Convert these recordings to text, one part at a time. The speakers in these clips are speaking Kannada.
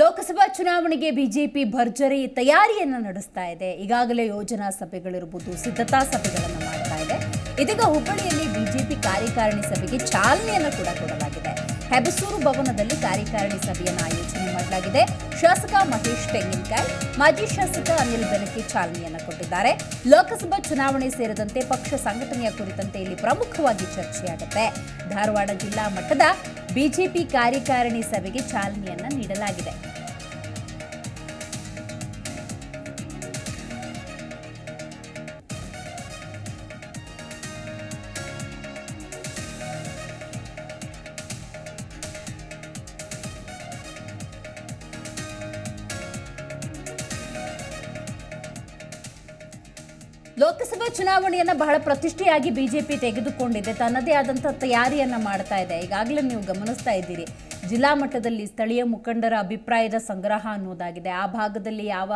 ಲೋಕಸಭಾ ಚುನಾವಣೆಗೆ ಬಿಜೆಪಿ ಭರ್ಜರಿ ತಯಾರಿಯನ್ನು ನಡೆಸ್ತಾ ಇದೆ. ಈಗಾಗಲೇ ಯೋಜನಾ ಸಭೆಗಳಿರ್ಬೋದು ಸಿದ್ಧತಾ ಸಭೆಗಳನ್ನು ಮಾಡ್ತಾ ಇದೆ. ಇದೀಗ ಹುಬ್ಬಳ್ಳಿಯಲ್ಲಿ ಬಿಜೆಪಿ ಕಾರ್ಯಕಾರಿಣಿ ಸಭೆಗೆ ಚಾಲನೆಯನ್ನು ಕೂಡ ಕೊಡಲಾಗಿದೆ. ಹೆಬಸೂರು ಭವನದಲ್ಲಿ ಕಾರ್ಯಕಾರಿಣಿ ಸಭೆಯನ್ನು ಆಯೋಜನೆ ಮಾಡಲಾಗಿದೆ. ಶಾಸಕ ಮಹೇಶ್ ತೆಂಗಿನಕಾಯಿ, ಮಾಜಿ ಶಾಸಕ ಅನಿಲ್ ಬೆನಕಿ ಚಾಲನೆಯನ್ನು ಕೊಟ್ಟಿದ್ದಾರೆ. ಲೋಕಸಭಾ ಚುನಾವಣೆ ಸೇರಿದಂತೆ ಪಕ್ಷ ಸಂಘಟನೆಯ ಕುರಿತಂತೆ ಇಲ್ಲಿ ಪ್ರಮುಖವಾಗಿ ಚರ್ಚೆಯಾಗುತ್ತೆ. ಧಾರವಾಡ ಜಿಲ್ಲಾ ಮಟ್ಟದ ಬಿಜೆಪಿ ಕಾರ್ಯಕಾರಿಣಿ ಸಭೆಗೆ ಚಾಲನೆಯನ್ನ ನೀಡಲಾಗಿದೆ. ಲೋಕಸಭಾ ಚುನಾವಣೆಯನ್ನ ಬಹಳ ಪ್ರತಿಷ್ಠೆಯಾಗಿ ಬಿಜೆಪಿ ತೆಗೆದುಕೊಂಡಿದೆ. ತನ್ನದೇ ಆದಂತಹ ತಯಾರಿಯನ್ನ ಮಾಡ್ತಾ ಇದೆ. ಈಗಾಗಲೇ ನೀವು ಗಮನಿಸ್ತಾ ಇದ್ದೀರಿ. ಜಿಲ್ಲಾ ಮಟ್ಟದಲ್ಲಿ ಸ್ಥಳೀಯ ಮುಖಂಡರ ಅಭಿಪ್ರಾಯದ ಸಂಗ್ರಹ ಅನ್ನೋದಾಗಿದೆ. ಆ ಭಾಗದಲ್ಲಿ ಯಾವ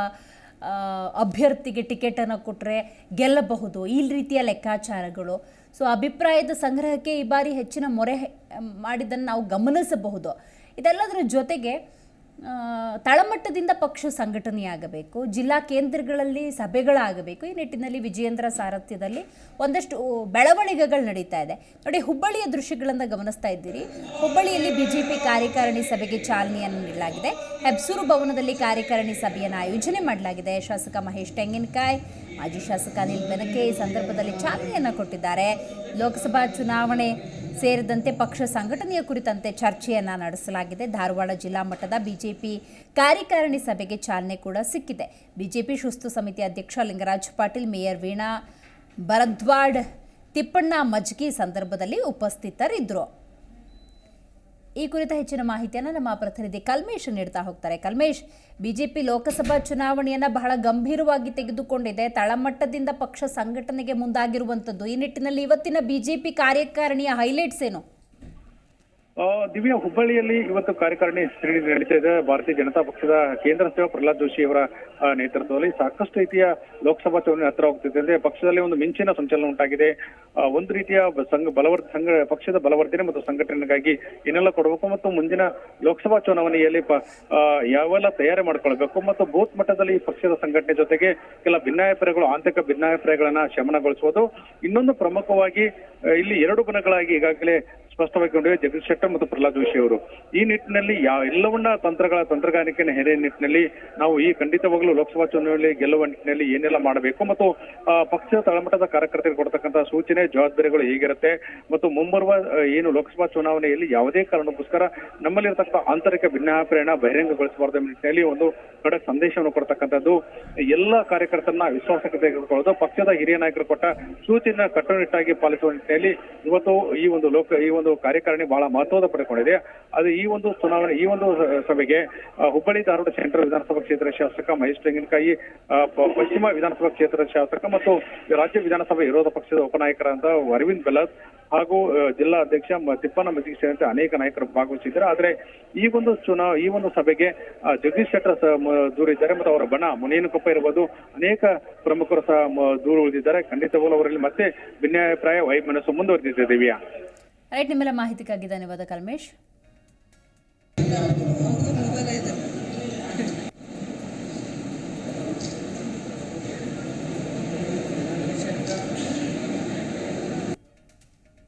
ಅಭ್ಯರ್ಥಿಗೆ ಟಿಕೆಟ್ ಅನ್ನು ಕೊಟ್ಟರೆ ಗೆಲ್ಲಬಹುದು? ಈ ರೀತಿಯ ಲೆಕ್ಕಾಚಾರಗಳು. ಸೊ, ಅಭಿಪ್ರಾಯದ ಸಂಗ್ರಹಕ್ಕೆ ಈ ಬಾರಿ ಹೆಚ್ಚಿನ ಮೊರೆ, ಮಾಡಿದ್ದನ್ನು ನಾವು ಗಮನಿಸಬಹುದು. ಇದೆಲ್ಲದರ ಜೊತೆಗೆ ತಳಮಟ್ಟದಿಂದ ಪಕ್ಷ ಸಂಘಟನೆಯಾಗಬೇಕು, ಜಿಲ್ಲಾ ಕೇಂದ್ರಗಳಲ್ಲಿ ಸಭೆಗಳಾಗಬೇಕು. ಈ ನಿಟ್ಟಿನಲ್ಲಿ ವಿಜಯೇಂದ್ರ ಸಾರಥ್ಯದಲ್ಲಿ ಒಂದಷ್ಟು ಬೆಳವಣಿಗೆಗಳು ನಡೀತಾ ಇದೆ. ನೋಡಿ, ಹುಬ್ಬಳ್ಳಿಯ ದೃಶ್ಯಗಳನ್ನು ಗಮನಿಸ್ತಾ ಇದ್ದೀರಿ. ಹುಬ್ಬಳ್ಳಿಯಲ್ಲಿ ಬಿಜೆಪಿ ಕಾರ್ಯಕಾರಿಣಿ ಸಭೆಗೆ ಚಾಲನೆಯನ್ನು ನೀಡಲಾಗಿದೆ. ಹೆಬ್ಸೂರು ಭವನದಲ್ಲಿ ಕಾರ್ಯಕಾರಿಣಿ ಸಭೆಯನ್ನು ಆಯೋಜನೆ ಮಾಡಲಾಗಿದೆ. ಶಾಸಕ ಮಹೇಶ್ ತೆಂಗಿನಕಾಯಿ, ಮಾಜಿ ಶಾಸಕ ಅನಿಲ್ ಬೆನಕೆ ಈ ಸಂದರ್ಭದಲ್ಲಿ ಚಾಲನೆಯನ್ನು ಕೊಟ್ಟಿದ್ದಾರೆ. ಲೋಕಸಭಾ ಚುನಾವಣೆ ಸೇರಿದಂತೆ ಪಕ್ಷ ಸಂಘಟನೆಯ ಕುರಿತಂತೆ ಚರ್ಚೆಯನ್ನ ನಡೆಸಲಾಗಿದೆ. ಧಾರವಾಡ ಜಿಲ್ಲಾ ಮಟ್ಟದ ಬಿಜೆಪಿ ಕಾರ್ಯಕಾರಿಣಿ ಸಭೆಗೆ ಚಾಲನೆ ಕೂಡ ಸಿಕ್ಕಿದೆ. ಬಿಜೆಪಿ ಶಿಸ್ತು ಸಮಿತಿ ಅಧ್ಯಕ್ಷ ಲಿಂಗರಾಜ್ ಪಾಟೀಲ್, ಮೇಯರ್ ವೀಣಾ ಭರದ್ವಾಡ್, ತಿಪ್ಪಣ್ಣ ಮಜ್ಗಿ ಸಂದರ್ಭದಲ್ಲಿ ಉಪಸ್ಥಿತರಿದ್ದರು. ಈ ಕುರಿತ ಹೆಚ್ಚಿನ ಮಾಹಿತಿಯನ್ನು ನಮ್ಮ ಪ್ರತಿನಿಧಿ ಕಲ್ಮೇಶ್ ನೀಡ್ತಾ ಹೋಗ್ತಾರೆ. ಕಲ್ಮೇಶ್ ಬಿಜೆಪಿ ಲೋಕಸಭಾ ಚುನಾವಣೆಯನ್ನ ಬಹಳ ಗಂಭೀರವಾಗಿ ತೆಗೆದುಕೊಂಡಿದೆ. ತಳಮಟ್ಟದಿಂದ ಪಕ್ಷ ಸಂಘಟನೆಗೆ ಮುಂದಾಗಿರುವಂಥದ್ದು ಈ ನಿಟ್ಟಿನಲ್ಲಿ ಇವತ್ತಿನ ಬಿಜೆಪಿ ಕಾರ್ಯಕಾರಿಣಿಯ ಹೈಲೈಟ್ಸ್ ಏನು? ದಿವ್ಯಾ ಹುಬ್ಬಳ್ಳಿಯಲ್ಲಿ ಇವತ್ತು ಕಾರ್ಯಕಾರಿಣಿ ನಡೀತಾ ಇದೆ. ಭಾರತೀಯ ಜನತಾ ಪಕ್ಷದ ಕೇಂದ್ರ ಸಚಿವ ಪ್ರಹ್ಲಾದ್ ಜೋಶಿ ಅವರ ನೇತೃತ್ವದಲ್ಲಿ ಸಾಕಷ್ಟು ರೀತಿಯ ಲೋಕಸಭಾ ಚುನಾವಣೆ ಹತ್ತಿರ ಹೋಗ್ತಿದೆ ಅಂದ್ರೆ ಪಕ್ಷದಲ್ಲಿ ಒಂದು ಮಿಂಚಿನ ಸಂಚಲನ ಉಂಟಾಗಿದೆ. ಒಂದು ರೀತಿಯ ಸಂಘ ಬಲವರ್ ಸಂಘ, ಪಕ್ಷದ ಬಲವರ್ಧನೆ ಮತ್ತು ಸಂಘಟನೆಗಾಗಿ ಏನೆಲ್ಲ ಕೊಡಬೇಕು ಮತ್ತು ಮುಂದಿನ ಲೋಕಸಭಾ ಚುನಾವಣೆಯಲ್ಲಿ ಯಾವೆಲ್ಲ ತಯಾರಿ ಮಾಡ್ಕೊಳ್ಬೇಕು ಮತ್ತು ಬೂತ್ ಮಟ್ಟದಲ್ಲಿ ಈ ಪಕ್ಷದ ಸಂಘಟನೆ ಜೊತೆಗೆ ಕೆಲ ಭಿನ್ನಾಭಿಪ್ರಾಯಗಳು, ಆಂತರಿಕ ಭಿನ್ನಾಭಿಪ್ರಾಯಗಳನ್ನ ಶಮನಗೊಳಿಸುವುದು. ಇನ್ನೊಂದು ಪ್ರಮುಖವಾಗಿ ಇಲ್ಲಿ ಎರಡು ಗುಣಗಳಾಗಿ ಈಗಾಗಲೇ ಸ್ಪಷ್ಟವಾಗಿ ಕೊಂಡಿವೆ ಜಗದೀಶ್ ಶೆಟ್ಟರ್ ಮತ್ತು ಪ್ರಹ್ಲಾದ್ ಜೋಶಿ ಅವರು. ಈ ನಿಟ್ಟಿನಲ್ಲಿ ಯಾವ ಎಲ್ಲವನ್ನ ತಂತ್ರಗಳ ತಂತ್ರಗಾರಿಕೆಯ ಹೆರೆಯ ನಿಟ್ಟಿನಲ್ಲಿ ನಾವು ಈ ಖಂಡಿತವಾಗ್ಲೂ ಲೋಕಸಭಾ ಚುನಾವಣೆಯಲ್ಲಿ ಗೆಲ್ಲುವ ನಿಟ್ಟಿನಲ್ಲಿ ಏನೆಲ್ಲ ಮಾಡಬೇಕು ಮತ್ತು ಪಕ್ಷದ ತಳಮಟ್ಟದ ಕಾರ್ಯಕರ್ತರಿಗೆ ಕೊಡ್ತಕ್ಕಂತಹ ಸೂಚನೆ, ಜವಾಬ್ದಾರಿಗಳು ಹೇಗಿರುತ್ತೆ ಮತ್ತು ಮುಂಬರುವ ಏನು ಲೋಕಸಭಾ ಚುನಾವಣೆಯಲ್ಲಿ ಯಾವುದೇ ಕಾರಣಕ್ಕೋಸ್ಕರ ನಮ್ಮಲ್ಲಿರತಕ್ಕ ಆಂತರಿಕ ಭಿನ್ನಾಭಿಪ್ರಾಯನ ಬಹಿರಂಗಗೊಳಿಸಬಾರದು ನಿಟ್ಟಿನಲ್ಲಿ ಒಂದು ಕಡೆ ಸಂದೇಶವನ್ನು ಕೊಡ್ತಕ್ಕಂಥದ್ದು. ಎಲ್ಲ ಕಾರ್ಯಕರ್ತರನ್ನ ವಿಶ್ವಾಸಕ್ಕೆ ತೆಗೆದುಕೊಳ್ಳೋದು ಪಕ್ಷದ ಹಿರಿಯ ನಾಯಕರು ಕೊಟ್ಟ ಸೂಚನೆ ಕಟ್ಟುನಿಟ್ಟಾಗಿ ಪಾಲಿಸುವ ನಿಟ್ಟಿನಲ್ಲಿ ಇವತ್ತು ಈ ಒಂದು ಲೋಕ, ಈ ಒಂದು ಕಾರ್ಯಕಾರಿಣಿ ಬಹಳ ಮಹತ್ವದ ಪಡೆದುಕೊಂಡಿದೆ. ಅದು ಈ ಒಂದು ಚುನಾವಣೆ, ಈ ಒಂದು ಸಭೆಗೆ ಹುಬ್ಬಳ್ಳಿ ಧಾರವಾಡ ಸೆಂಟ್ರಲ್ ವಿಧಾನಸಭಾ ಕ್ಷೇತ್ರದ ಶಾಸಕ ಮಹೇಶ್ ತೆಂಗಿನಕಾಯಿ ಪಶ್ಚಿಮ ವಿಧಾನಸಭಾ ಕ್ಷೇತ್ರದ ಶಾಸಕ ಮತ್ತು ರಾಜ್ಯ ವಿಧಾನಸಭಾ ವಿರೋಧ ಪಕ್ಷದ ಉಪನಾಯಕರಾದ ಅರವಿಂದ್ ಬೆಲತ್ ಹಾಗೂ ಜಿಲ್ಲಾ ಅಧ್ಯಕ್ಷ ತಿಪ್ಪನ ಮಜ್ಜಿಗೆ ಸೇರಿದಂತೆ ಅನೇಕ ನಾಯಕರು ಭಾಗವಹಿಸಿದ್ದಾರೆ. ಆದ್ರೆ ಈ ಒಂದು ಚುನಾವ ಈ ಒಂದು ಸಭೆಗೆ ಜಗದೀಶ್ ಶೆಟ್ಟರ್ ಸಹ ಮ- ದೂರ ಮತ್ತು ಅವರ ಬಣ ಮುನೇನಕೊಪ್ಪ ಇರಬಹುದು. ಅನೇಕ ಪ್ರಮುಖರು ಸಹ ದೂರು ದೂರ ಉಳಿದಿದ್ದಾರೆ. ಖಂಡಿತವಾಗ್ಲೂ ಅವರಲ್ಲಿ ಮತ್ತೆ ಭಿನ್ನಾಭಿಪ್ರಾಯ, ವೈಮನಸ್ಸು ಮುಂದುವರೆದಿದೆ ದಿವ್ಯಾ. ರೈಟ್, ನಿಮ್ಮೆಲ್ಲ ಮಾಹಿತಿಗಾಗಿ ಧನ್ಯವಾದ ಕಲ್ಮೇಶ್.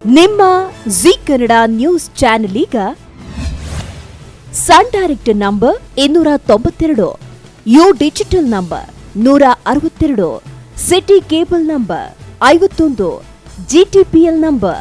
ನಿಮ್ಮ ಜಿ ಕನ್ನಡ ನ್ಯೂಸ್ ಚಾನೆಲ್ ಈಗ ಸನ್ ಡೈರೆಕ್ಟ್ ನಂಬರ್ ಇನ್ನೂರ ತೊಂಬತ್ತೆರಡು, ಯು ಡಿಜಿಟಲ್ ನಂಬರ್ ನೂರ ಅರವತ್ತೆರಡು, ಸಿಟಿ ಕೇಬಲ್ ನಂಬರ್ ಐವತ್ತೊಂದು ಜಿಟಿಪಿಎಲ್ ನಂಬರ್